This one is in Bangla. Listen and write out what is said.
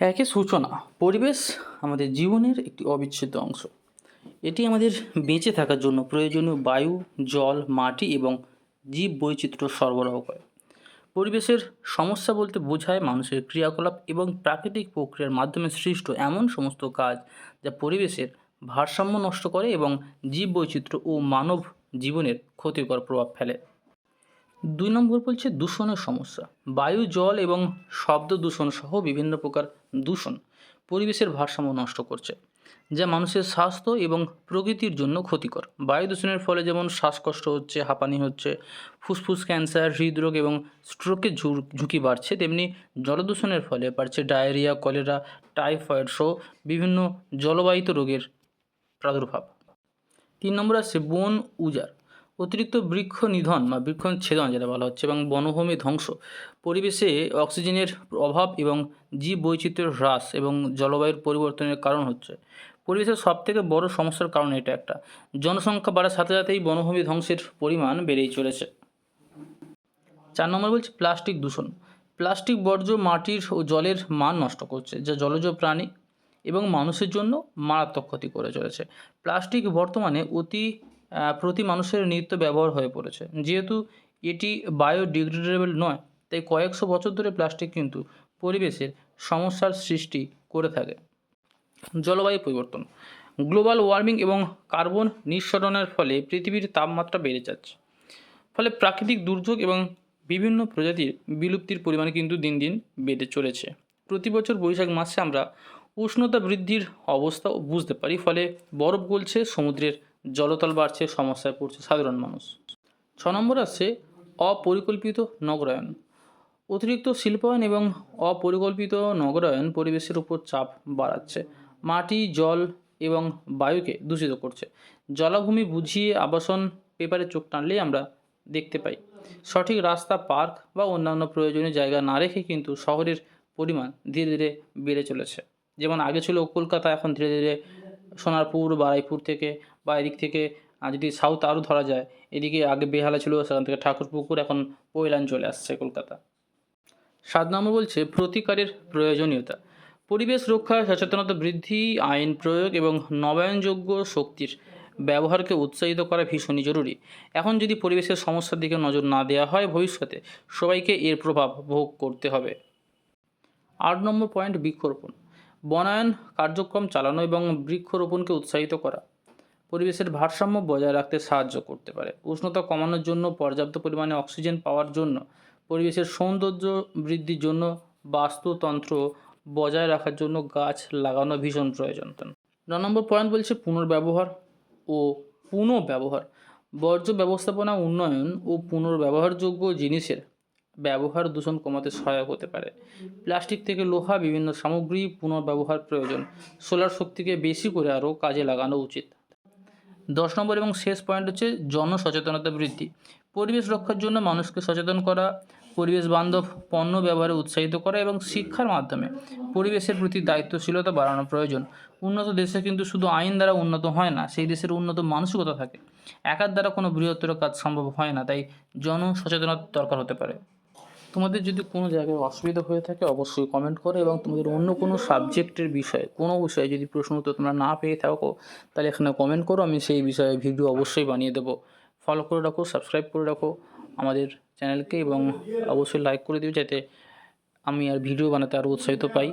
একে সূচনা, পরিবেশ আমাদের জীবনের একটি অবিচ্ছেদ্য অংশ। এটি আমাদের বেঁচে থাকার জন্য প্রয়োজনীয় বায়ু, জল, মাটি এবং জীব বৈচিত্র্য সরবরাহ করে। পরিবেশের সমস্যা বলতে বোঝায় মানুষের ক্রিয়াকলাপ এবং প্রাকৃতিক প্রক্রিয়ার মাধ্যমে সৃষ্ট এমন সমস্ত কাজ যা পরিবেশের ভারসাম্য নষ্ট করে এবং জীব বৈচিত্র্য ও মানব জীবনের ক্ষতিকর প্রভাব ফেলে। দুই নম্বর বলছে দূষণের সমস্যা। বায়ু, জল এবং শব্দ দূষণ সহ বিভিন্ন প্রকার দূষণ পরিবেশের ভারসাম্য নষ্ট করছে, যা মানুষের স্বাস্থ্য এবং প্রকৃতির জন্য ক্ষতিকর। বায়ু দূষণের ফলে যেমন শ্বাসকষ্ট হচ্ছে, হাঁপানি হচ্ছে, ফুসফুস, ক্যান্সার, হৃদরোগ এবং স্ট্রোকের ঝুঁকি বাড়ছে, তেমনি জলদূষণের ফলে বাড়ছে ডায়রিয়া, কলেরা, টাইফয়েড সহ বিভিন্ন জলবাহিত রোগের প্রাদুর্ভাব। তিন নম্বর আসছে বন উজাড়। অতিরিক্ত বৃক্ষ নিধন বা বৃক্ষ ছেদন যেটা বলা হচ্ছে এবং বনভূমি ধ্বংস, পরিবেশে অক্সিজেনের অভাব এবং জীব বৈচিত্র্যের হ্রাস এবং জলবায়ুর পরিবর্তনের কারণ হচ্ছে। পরিবেশের সবথেকে বড় সমস্যার কারণ এটা একটা। জনসংখ্যা বাড়ার সাথে সাথেই বনভূমি ধ্বংসের পরিমাণ বেড়েই চলেছে। চার নম্বর বলছে প্লাস্টিক দূষণ। প্লাস্টিক বর্জ্য মাটির ও জলের মান নষ্ট করছে, যা জলজ প্রাণী এবং মানুষের জন্য মারাত্মক ক্ষতি করে চলেছে। প্লাস্টিক বর্তমানে অতি প্রতি মানুষের নিত্য ব্যবহার হয়ে পড়েছে। যেহেতু এটি বায়োডিগ্রেডেবল নয়, তাই কয়েকশো বছর ধরে প্লাস্টিক কিন্তু পরিবেশের সমস্যার সৃষ্টি করে থাকে। জলবায়ু পরিবর্তন, গ্লোবাল ওয়ার্মিং এবং কার্বন নিঃসরণের ফলে পৃথিবীর তাপমাত্রা বেড়ে যাচ্ছে। ফলে প্রাকৃতিক দুর্যোগ এবং বিভিন্ন প্রজাতির বিলুপ্তির পরিমাণ কিন্তু দিন দিন বেড়ে চলেছে। প্রতি বছর বৈশাখ মাসে আমরা উষ্ণতা বৃদ্ধির অবস্থা বুঝতে পারি, ফলে বরফ গলছে সমুদ্রের জলতল বাড়ছে, সমস্যায় পড়ছে সাধারণ মানুষ। ছ নম্বর আসছে অপরিকল্পিত নগরায়ন। অতিরিক্ত শিল্পায়ন এবং অপরিকল্পিত নগরায়ন পরিবেশের উপর চাপ বাড়াচ্ছে। মাটি, জল এবং বায়ুকে দূষিত করছে। জলাভূমি বুঝিয়ে আবাসন পেপারে চোখ টানলেই আমরা দেখতে পাই। সঠিক রাস্তা, পার্ক বা অন্যান্য প্রয়োজনীয় জায়গা না রেখে কিন্তু শহরের পরিমাণ ধীরে ধীরে বেড়ে চলেছে। যেমন আগে ছিল কলকাতা, এখন ধীরে ধীরে সোনারপুর, বারাইপুর থেকে বা এদিক থেকে যদি সাউথ আরও ধরা যায়, এদিকে আগে বেহালা ছিল, সেখান থেকে ঠাকুরপুকুর এখন পৈলান চলে আসছে কলকাতা। সাত নম্বর বলছে, প্রতিকারের প্রয়োজনীয়তা। পরিবেশ রক্ষায় সচেতনতা বৃদ্ধি, আইন প্রয়োগ এবং নবায়নযোগ্য শক্তির ব্যবহারকে উৎসাহিত করা ভীষণই জরুরি। এখন যদি পরিবেশের সমস্যার দিকে নজর না দেওয়া হয়, ভবিষ্যতে সবাইকে এর প্রভাব ভোগ করতে হবে। আট নম্বর পয়েন্ট, বৃক্ষরোপণ। বনায়ন কার্যক্রম চালানো এবং বৃক্ষরোপণকে উৎসাহিত করা। পরিবেশের ভারসাম্য বজায় রাখতে সাহায্য করতে পারে। উষ্ণতা কমানোর জন্য, পর্যাপ্ত পরিমাণে অক্সিজেন পাওয়ার জন্য, পরিবেশের সৌন্দর্য বৃদ্ধির জন্য বাস্তুতন্ত্র বজায় রাখার জন্য গাছ লাগানো ভীষণ প্রয়োজন। ন নম্বর পয়েন্ট বলছে পুনর্ব্যবহার ও পুনঃব্যবহার বর্জ্য ব্যবস্থাপনা উন্নয়ন ও পুনর্ব্যবহারযোগ্য জিনিসের ব্যবহার দূষণ কমাতে সহায়ক হতে পারে। প্লাস্টিক থেকে লোহা, বিভিন্ন সামগ্রী পুনর্ব্যবহার প্রয়োজন। সোলার শক্তিকে বেশি করে আরও কাজে লাগানো উচিত। দশ নম্বর এবং শেষ পয়েন্ট হচ্ছে জনসচেতনতা বৃদ্ধি। পরিবেশ রক্ষার জন্য মানুষকে সচেতন করা, পরিবেশ বান্ধব পণ্য ব্যবহারে উৎসাহিত করা এবং শিক্ষার মাধ্যমে পরিবেশের প্রতি দায়িত্বশীলতা বাড়ানো প্রয়োজন। উন্নত দেশে কিন্তু শুধু আইন দ্বারা উন্নত হয় না, সেই দেশের উন্নত মানসিকতা থাকে। একার দ্বারা কোনো বৃহত্তর কাজ সম্ভব হয় না, তাই জনসচেতনতা দরকার হতে পারে। তোমাদের যদি কোনো জায়গায় অসুবিধা হয়ে থাকে, অবশ্যই কমেন্ট করো এবং তোমাদের অন্য কোনো সাবজেক্টের বিষয়ে, কোনো বিষয়ে যদি প্রশ্ন উত্তর তোমরা না পেয়ে থাকো, তাহলে এখানে কমেন্ট করো, আমি সেই বিষয়ে ভিডিও অবশ্যই বানিয়ে দেবো। ফলো করে রাখো সাবস্ক্রাইব করে রাখো আমাদের চ্যানেলকে এবং অবশ্যই লাইক করে দিও, যাতে আমি আর ভিডিও বানাতে আরও উৎসাহিত পাই।